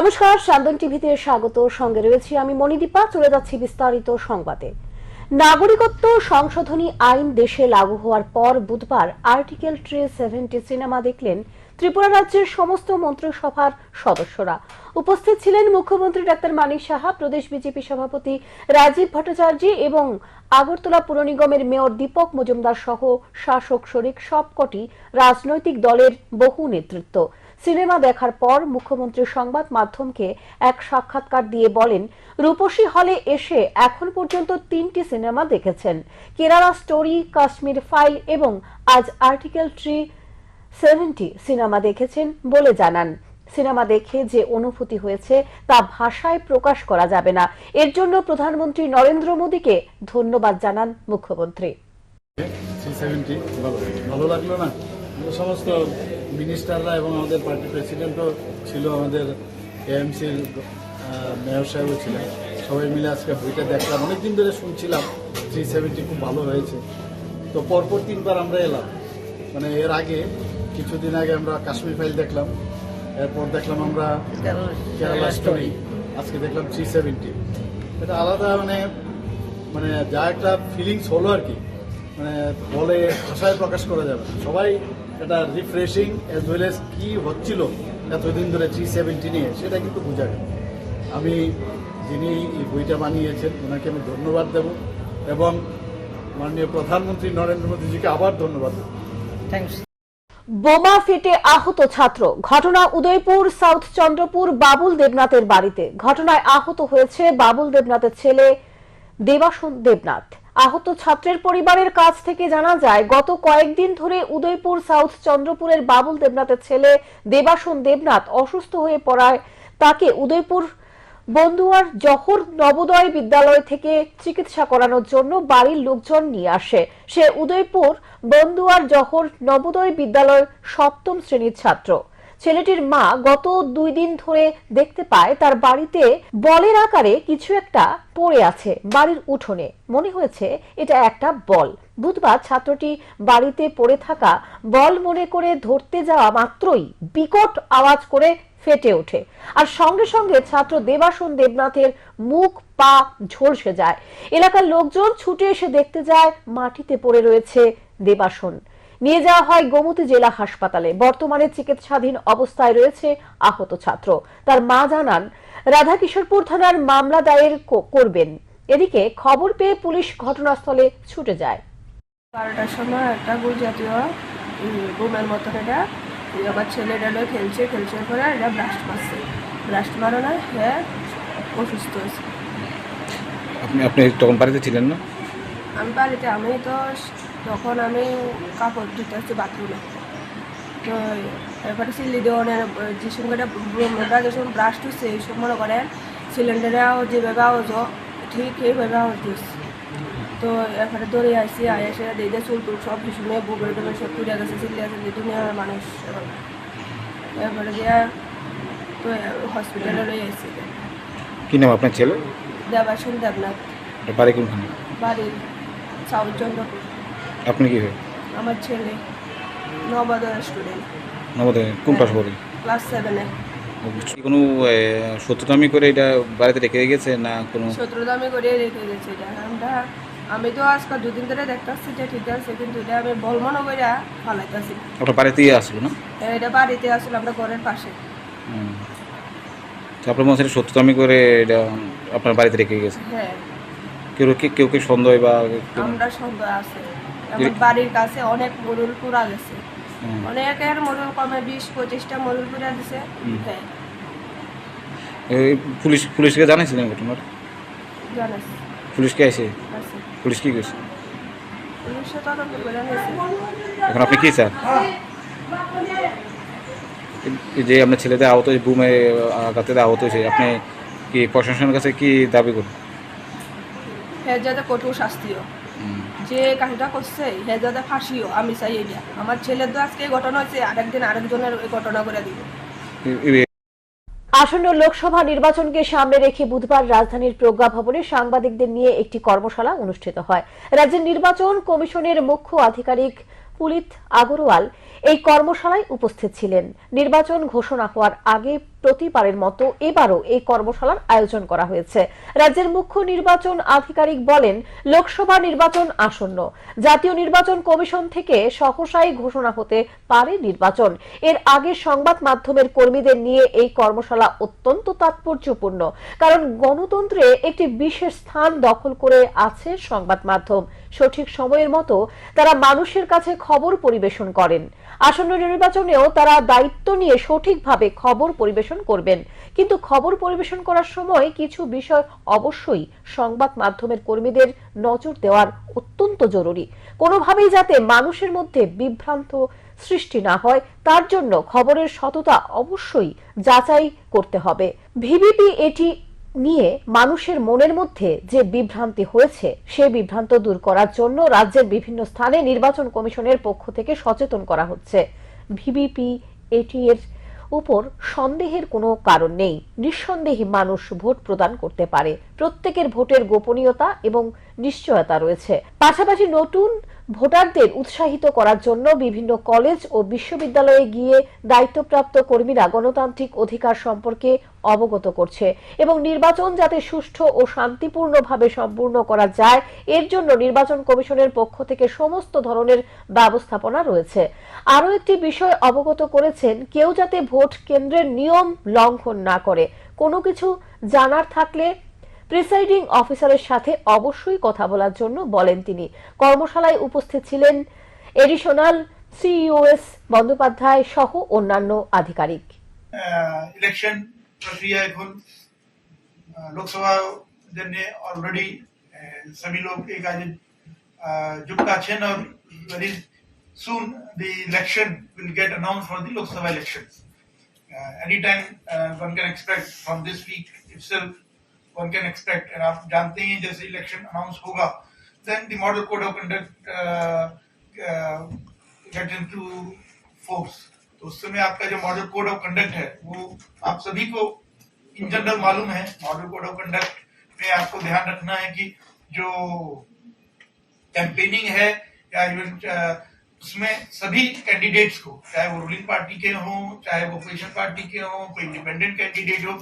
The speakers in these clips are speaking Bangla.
নমস্কার সান্দন টিভিতে স্বাগত। সঙ্গে রয়েছি আমি মণিদীপা। চলে যাচ্ছি বিস্তারিত সংবাদে। নাগরিকত্ব সংশোধনী আইন দেশে লাগু হওয়ার পর বুধবার আর্টিকেল ট্রি সেভেন্টি সিনেমা দেখলেন ত্রিপুরা রাজ্যের সমস্ত মন্ত্রিসভার সদস্যরা। উপস্থিত ছিলেন মুখ্যমন্ত্রী ডাক্তার মানিক সাহা, প্রদেশ বিজেপি সভাপতি রাজীব ভট্টাচার্য এবং আগরতলা পুর নিগমের মেয়র দীপক মজুমদার সহ শাসক শরিক সবকটি রাজনৈতিক দলের বহু নেতৃত্ব। সিনেমা দেখার পর মুখ্যমন্ত্রী সংবাদ মাধ্যমকে এক সাক্ষাৎকার দিয়ে বলেন, রূপসী হলে এসে এখন পর্যন্ত তিনটি সিনেমা দেখেছেন। কেরালা স্টোরি, কাশ্মীর ফাইল এবং আজ আর্টিকেল ট্রি সেভেন্টি সিনেমা দেখেছেন বলে জানান। সিনেমা দেখে যে অনুভূতি হয়েছে তা ভাষায় প্রকাশ করা যাবে না। এর জন্য প্রধানমন্ত্রী নরেন্দ্র মোদীকে ধন্যবাদ জানান মুখ্যমন্ত্রী। ভালো লাগল না? সমস্ত মিনিস্টাররা এবং আমাদের পার্টি প্রেসিডেন্টও ছিল, আমাদের এএমসির মেয়র সাহেবও ছিলেন। সবাই মিলে আজকে বইটা দেখলাম। অনেকদিন ধরে শুনছিলাম থ্রি সেভেন্টি খুব ভালো হয়েছে। তো পরপর তিনবার আমরা এলাম। মানে এর আগে, কিছুদিন আগে আমরা কাশ্মীর ফাইল দেখলাম। এরপর দেখলাম আমরা কেরালা স্টোরি আজকে দেখলাম থ্রি সেভেন্টি এটা আলাদা মানে মানে যা একটা ফিলিংস হলো আর কি। মানে বলে, ভাষায় প্রকাশ করা যাবে সবাই এটা রিফ্রেশিং অ্যাজ ওয়েল এস কী হচ্ছিল এতদিন ধরে থ্রি সেভেন্টি নিয়ে, সেটা কিন্তু বোঝা গেল আমি যিনি এই বইটা বানিয়েছেন, ওনাকে আমি ধন্যবাদ দেব এবং মাননীয় প্রধানমন্ত্রী নরেন্দ্র মোদীজিকে আবার ধন্যবাদ দেবো। বোমা ফেটে আহত ছাত্র, ঘটনা উদয়পুর, সাউথ চন্দ্রপুর, বাবুল দেবনাথের বাড়িতে। ঘটনায় আহত হয়েছে বাবুল দেবনাথের ছেলে দেবাসন দেবনাথ। আহত ছাত্রের পরিবারের কাছ থেকে জানা যায়, গত কয়েকদিন ধরে উদয়পুর সাউথ চন্দ্রপুরের বাবুল দেবনাথের ছেলে দেবাসন দেবনাথ অসুস্থ হয়ে পড়ায়। তাকে উদয়পুর বন্ধুয়ার জহর নবোদয় বিদ্যালয় থেকে চিকিৎসা করানোর জন্য বাড়ির লোকজন নিয়ে আসে। সে উদয়পুর বন্ধুয়ার জহর নবোদয় বিদ্যালয়ের সপ্তম শ্রেণির ছাত্র। ছেলেটির মা গত দুই দিন ধরে দেখতে পায় তার বাড়িতে বলের আকারে কিছু একটা পড়ে আছে বাড়ির উঠোনে। মনে হয়েছে এটা একটা বল। বুধবার ছাত্রটি বাড়িতে পড়ে থাকা বল মনে করে ধরতে যাওয়া মাত্রই বিকট আওয়াজ করে ফেটে ওঠে। আর সঙ্গে সঙ্গে ছাত্র দেবাসন দেবনাথের মুখ পা ঝলসে যায়। এলাকার লোকজন ছুটে এসে দেখতে যায় মাটিতে পড়ে রয়েছে দেবাসন নিয়ে যাওয়া হয় গোমতী জেলা হাসপাতালে। বর্তমানে চিকিৎসাধীন অবস্থায় রয়েছে আহত ছাত্র। তার মা জানান রাধাকিশোরপুর থানার মামলা দায়ের করবেন। এদিকে খবর পেয়ে পুলিশ ঘটনাস্থলে ছুটে যায়। বারোটার সময় একটা গুড় জাতীয় বোমের মতন এটা। আমার ছেলেটা লয়ে খেলছে খেলছে পরে এটা ব্লাস্ট মারছে। ব্লাস্ট মারানো হ্যাঁ অসুস্থ হয়েছে। আপনি আপনি তখন বাড়িতে ছিলেন না? আমি বাড়িতে আমি তো তখন আমি কাপড় ধুতে আসছি বাথরুমে তো এরপরে সিলি দেওয়ানের যে সঙ্গে বোমটা যখন ব্রাশ হচ্ছে এই সময় মনে করেন সিলিন্ডারেও যেভাবে আওয়াজ ঠিক এইভাবে আওয়াজ দিচ্ছে। তো এরপরে দৌড়ে আসছি আয় এসে দিদি চুল টুল সব কিছু নিয়ে বুকের টুকের সব পুড়ে গেছে চিল্লি আছে দুনিয়ার মানুষ এখন। এরপরে দিয়ে তো হসপিটালে লই আসছি। কি নাম আপনার ছেলে? দেবাসন দেবনাথ। বাড়ি কোনখানে? বাড়ির সাউথ চন্দ্রপুর। আপনি কি? হয় আমার ছেলে নবোদয় স্টুডেন্ট নবদে কোন ক্লাস পড়ে? ক্লাস সেভেনে কোনো সত্যতামি করে এটা বাড়িতে রেখে গেছে না কোনো? শত্রুদামি করে রেখে গেছে এটা। আমরা আমি তো আজকাল দুদিন ধরে দেখতেছি যে ঠিক আছে কিন্তু এটা আমি বলমনো করে ফালাইতেছি। আপনার বাড়িতেই আসলো না? এটা বাড়িতে আসলে আমরা ঘরের পাশে। আপনার মনে হচ্ছে সত্যতামি করে এটা আপনার বাড়িতে রেখে গেছে? হ্যাঁ। কেউ কেউ কেউ কেউ সন্দেহ বা আমরা সন্দেহ আছে। বাড়ির কাছে অনেক মরুল পুরা গেছে। অনেকের মরুল কমে বিশ পঁচিশটা মরুল পুরা দিছে। হ্যাঁ। পুলিশ পুলিশকে জানাইছিলেন ঘটনার পুলিশকে পুলিশ কি করছে এখন আপনি কি চান? যে আপনার ছেলেদের আহত হয়েছে বুমে আঘাতে আহত হয়েছে আপনি কি প্রশাসনের কাছে কি দাবি করুন হ্যাঁ যাতে কঠোর শাস্তিও। যে কাজটা করছে, হে যাতে ফাঁসিও, আমি চাই এটা আমার ছেলের তো আজকে ঘটনা হয়েছে, আরেকদিন আরেকজনের ঘটনা করে দিব। আসন্ন লোকসভা নির্বাচনকে সামনে রেখে বুধবার রাজধানীর প্রজ্ঞা ভবনে সাংবাদিকদের নিয়ে একটি কর্মশালা অনুষ্ঠিত হয়। রাজ্যের নির্বাচন কমিশনের মুখ্য আধিকারিক পুলিত আগরওয়াল এই কর্মশালায় উপস্থিত ছিলেন। নির্বাচন ঘোষণা হওয়ার আগে প্রতিবারের মতো এবারও এই কর্মশালার আয়োজন করা হয়েছে। রাজ্যের মুখ্য নির্বাচন আধিকারিক বলেন, লোকসভা নির্বাচন আসন্ন। জাতীয় নির্বাচন কমিশন থেকে সহসাই ঘোষণা হতে পারে নির্বাচন। এর আগে সংবাদ মাধ্যমের কর্মীদের নিয়ে এই কর্মশালা অত্যন্ত তাৎপর্যপূর্ণ। কারণ গণতন্ত্রে একটি বিশেষ স্থান দখল করে আছে সংবাদ মাধ্যম। সঠিক সময়ের মতো তারা মানুষের কাছে খবর পরিবেশন করেন। আসন্ন নির্বাচনেও তারা দায়িত্ব নিয়ে সঠিকভাবে খবর পরিবেশন করবেন। কিন্তু খবর পরিবেশন করার সময় কিছু বিষয় অবশ্যই সংবাদ মাধ্যমের কর্মীদের নজর দেওয়ার অত্যন্ত জরুরি। কোনোভাবেই যাতে মানুষের মধ্যে বিভ্রান্ত সৃষ্টি না হয়, তার জন্য খবরের সততা অবশ্যই যাচাই করতে হবে। ভিভিপি এটি নিয়ে মানুষের মনের মধ্যে যে বিভ্রান্তি হয়েছে, সে বিভ্রান্ত দূর করার জন্য রাজ্যের বিভিন্ন স্থানে নির্বাচন কমিশনের পক্ষ থেকে সচেতন করা হচ্ছে। ভিভিপি এটি এর উপর সন্দেহের কোনো কারণ নেই। নিঃসন্দেহে মানুষ ভোট প্রদান করতে পারে। প্রত্যেকের ভোটের গোপনীয়তা এবং নিশ্চয়তা রয়েছে। পাশাপাশি নতুন ভোটারদের উৎসাহিত করার জন্য বিভিন্ন কলেজ ও বিশ্ববিদ্যালয়ে গিয়ে দায়িত্বপ্রাপ্ত কর্মীরা গণতান্ত্রিক অধিকার সম্পর্কে অবগত করছে এবং নির্বাচন যাতে সুষ্ঠু ও শান্তিপূর্ণভাবে সম্পূর্ণ করা যায়, এর জন্য নির্বাচন কমিশনের পক্ষ থেকে সমস্ত ধরনের ব্যবস্থাপনা রয়েছে। আরও একটি বিষয় অবগত করেছেন, কেউ যাতে ভোট কেন্দ্রের নিয়ম লঙ্ঘন না করে। কোনো কিছু জানার থাকলে প্রিসাইডিং অফিসারের সাথে অবশ্যই কথা বলার জন্য বলেন তিনি। কর্মশালায় উপস্থিত ছিলেন এডিশনাল সিইওএস বন্দ্যোপাধ্যায় সহ অন্যান্য আধিকারিক। ইলেকশন প্রক্রিয়া এখন লোকসভা জন্য অলরেডি সবই লোক এই কাজে যুক্ত আছেন আর very soon the election will get announce for the Lok Sabha election any time one can expect from this week itself one can expect, and आप जानते हैं जैसे इलेक्शन अनाउंस होगा, then the model code of conduct uh, uh, get into force. तो उस समय आपका जो मॉडल कोड ऑफ़ कंडक्ट है वो आप सभी को इन जनरल मालूम है मॉडल कोड ऑफ़ कंडक्ट में आपको ध्यान रखना है कि जो कैंपेनिंग है या इवन उसमें सभी कैंडिडेट्स को चाहे वो रूलिंग पार्टी के हों चाहे वो अपोजिशन पार्टी के हों कोई इंडिपेंडेंट कैंडिडेट हो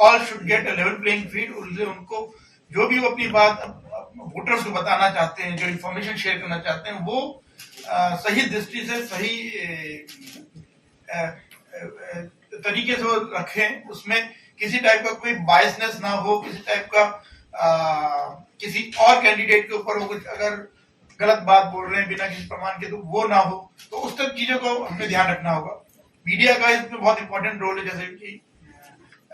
all should get a level playing field उससे उनको जो भी वो अपनी बात वोटर्स को बताना चाहते हैं जो इन्फॉर्मेशन शेयर करना चाहते हैं वो अ, सही दृष्टि से सही अ, अ, तरीके से रखें। उसमें किसी टाइप का कोई बायसनेस ना हो किसी टाइप का आ, किसी और कैंडिडेट के ऊपर वो कुछ अगर गलत बात बोल रहे हैं बिना किसी प्रमाण के तो वो ना हो। तो उस तक चीज़ों को हमें ध्यान रखना होगा। मीडिया का इसमें बहुत इंपॉर्टेंट रोल है जैसे कि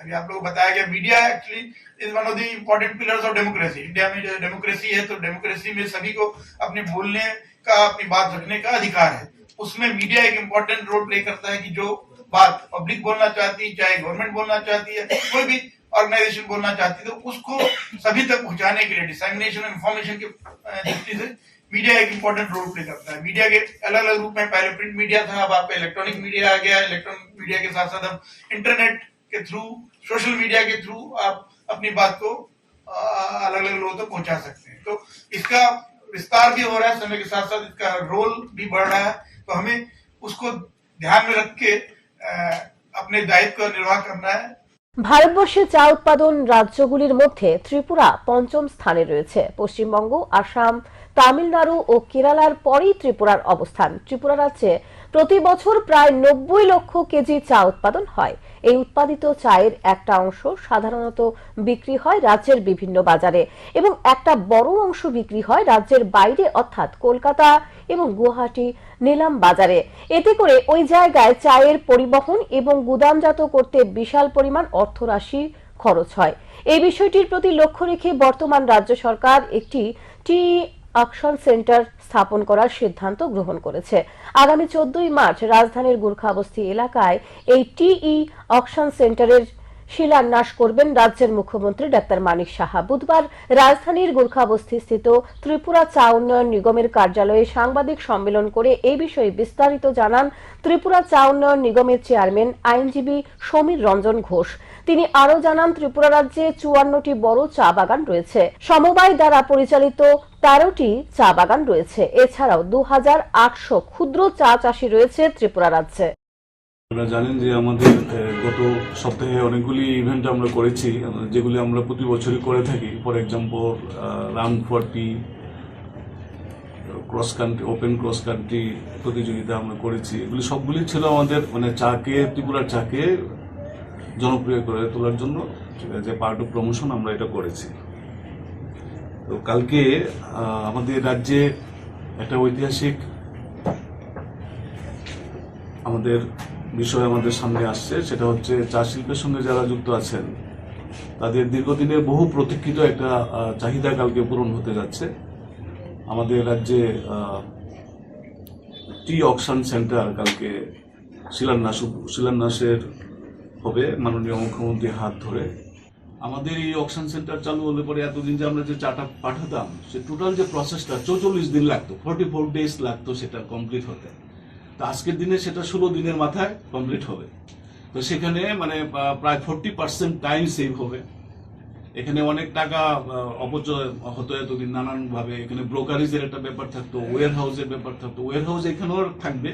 अभी आप लोगों को बताया गया media actually is one of the important pillars of democracy India में जो डेमोक्रेसी है तो डेमोक्रेसी में सभी को अपने बोलने का अपनी बात रखने का अधिकार है। उसमें मीडिया एक इम्पोर्टेंट रोल प्ले करता है कि जो बात पब्लिक बोलना चाहती है चाहे गवर्नमेंट बोलना चाहती है कोई भी ऑर्गेनाइजेशन बोलना चाहती है तो उसको सभी तक पहुँचाने के लिए डिसमिनेशन इंफॉर्मेशन के अ, दृष्टि से मीडिया एक इम्पोर्टेंट रोल प्ले करता है। मीडिया के अलग अलग रूप में पहले प्रिंट मीडिया था अब आपका इलेक्ट्रॉनिक मीडिया आ गया इलेक्ट्रॉनिक मीडिया के साथ साथ अब इंटरनेट के थ्रू सोशल मीडिया के थ्रू आप अपनी बात को अलग अलग लोगों तक पहुंचा सकते हैं तो इसका विस्तार भी हो रहा है समय के साथ साथ इसका रोल भी बढ़ रहा है तो हमें उसको ध्यान में रख के अ, अपने दायित्व का निर्वाह करना है ভারতবর্ষে চা উৎপাদন রাজ্যগুলির মধ্যে ত্রিপুরা পঞ্চম স্থানে রয়েছে পশ্চিমবঙ্গ আসাম তামিলনাড়ু ও কেরালার পরেই ত্রিপুরার অবস্থান ত্রিপুরা রাজ্যে প্রতি বছর প্রায় নব্বই লক্ষ কেজি চা উৎপাদন হয়। এই উৎপাদিত চায়ের একটা অংশ সাধারণত বিক্রি হয় রাজ্যের বিভিন্ন বাজারে এবং একটা বড় অংশ বিক্রি হয় রাজ্যের বাইরে, অর্থাৎ কলকাতা এবং গুয়াহাটি নিলাম বাজারে। এতে করে ওই জায়গায় চায়ের পরিবহন এবং গুদামজাত করতে বিশাল পরিমাণ অর্থরাশি খরচ হয়। এই বিষয়টির প্রতি লক্ষ্য রেখে বর্তমান রাজ্য সরকার একটি টি অকশন সেন্টার স্থাপন করার সিদ্ধান্ত গ্রহণ করেছে। আগামী চোদ্দই মার্চ রাজধানীর গুর্খাবস্তি এলাকায় এই টিই অকশন সেন্টারের শিলান্যাস করবেন রাজ্যের মুখ্যমন্ত্রী ডাক্তার মানিক সাহা। বুধবার রাজধানীর গুর্খাবস্তি স্থিত ত্রিপুরা চা উন্নয়ন নিগমের কার্যালয়ে সাংবাদিক সম্মেলন করে এই বিষয়ে বিস্তারিত জানান ত্রিপুরা চা উন্নয়ন নিগমের চেয়ারম্যান আইনজীবী সমীর রঞ্জন ঘোষ। তিনি আরও জানান, ত্রিপুরা রাজ্যে চুয়ান্নটি বড় চা বাগান রয়েছে। সমবায় দ্বারা পরিচালিত তেরোটি চা বাগান রয়েছে। এছাড়াও দু ক্ষুদ্র চা চাষি রয়েছে ত্রিপুরা রাজ্যে। আপনারা জানেন যে আমাদের গত সপ্তাহে অনেকগুলি ইভেন্ট আমরা করেছি যেগুলি আমরা প্রতি বছরই করে থাকি। For example run for T cross country open cross country প্রতিযোগিতা আমরা করেছি। এগুলি সবগুলি ছিল আমাদের মানে চাকে, ত্রিপুরার চাকে জনপ্রিয় করে তোলার জন্য। যে পার্ট অফ প্রমোশন আমরা এটা করেছি। তো কালকে আমাদের রাজ্যে একটা ঐতিহাসিক, আমাদের বিষয় আমাদের সামনে আসছে, সেটা হচ্ছে চা শিল্পের সঙ্গে যারা যুক্ত আছেন, তাদের দীর্ঘদিনের বহু প্রতীক্ষিত একটা চাহিদা কালকে পূরণ হতে যাচ্ছে। আমাদের রাজ্যে টি অকশন সেন্টার কালকে শিলান্যাস, শিলান্যাসের হবে মাননীয় মুখ্যমন্ত্রীর হাত ধরে। আমাদের এই অকশন সেন্টার চালু হলে পরে এতদিন যে আমরা যে চাটা পাঠাতাম, সে টোটাল যে প্রসেসটা চৌচল্লিশ দিন লাগতো ফোর্টি ফোর ডেজ লাগতো সেটা কমপ্লিট হতে। তো আজকের দিনে সেটা ষোলো দিনের মাথায় কমপ্লিট হবে। তো সেখানে মানে প্রায় ফোরটি পার্সেন্ট টাইম সেভ হবে। এখানে অনেক টাকা অপচয় হতো এতদিন নানানভাবে। এখানে ব্রোকারেজের একটা ব্যাপার থাকতো ওয়ার হাউসের ব্যাপার থাকতো। ওয়ার হাউস এখানেও থাকবে,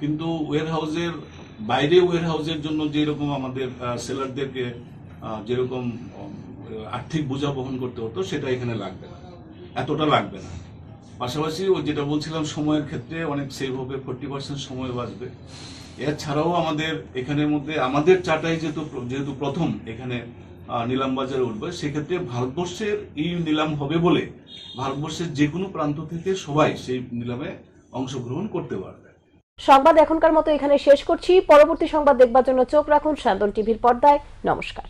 কিন্তু ওয়ার হাউসের বাইরে ওয়ার হাউসের জন্য যেরকম আমাদের সেলারদেরকে যেরকম আর্থিক বোঝা বহন করতে হতো, সেটা এখানে লাগবে না। এতটা লাগবে না। পাশাপাশি ও যেটা বলছিলাম, সময়ের ক্ষেত্রে অনেক সেভ হবে ফোর্টি পার্সেন্ট সময় বাঁচবে। এছাড়াও আমাদের এখানের মধ্যে, আমাদের চাটাই যেহেতু যেহেতু প্রথম এখানে নিলাম বাজারে উঠবে, সেক্ষেত্রে ভারতবর্ষের এই নিলাম হবে বলে ভারতবর্ষের যে কোনো প্রান্ত থেকে সবাই সেই নিলামে অংশগ্রহণ করতে পারবে। সংবাদ এখনকার মতো এখানে শেষ করছি। পরবর্তী সংবাদ দেখবার জন্য চোখ রাখুন শান্তন টিভির পর্দায়। নমস্কার।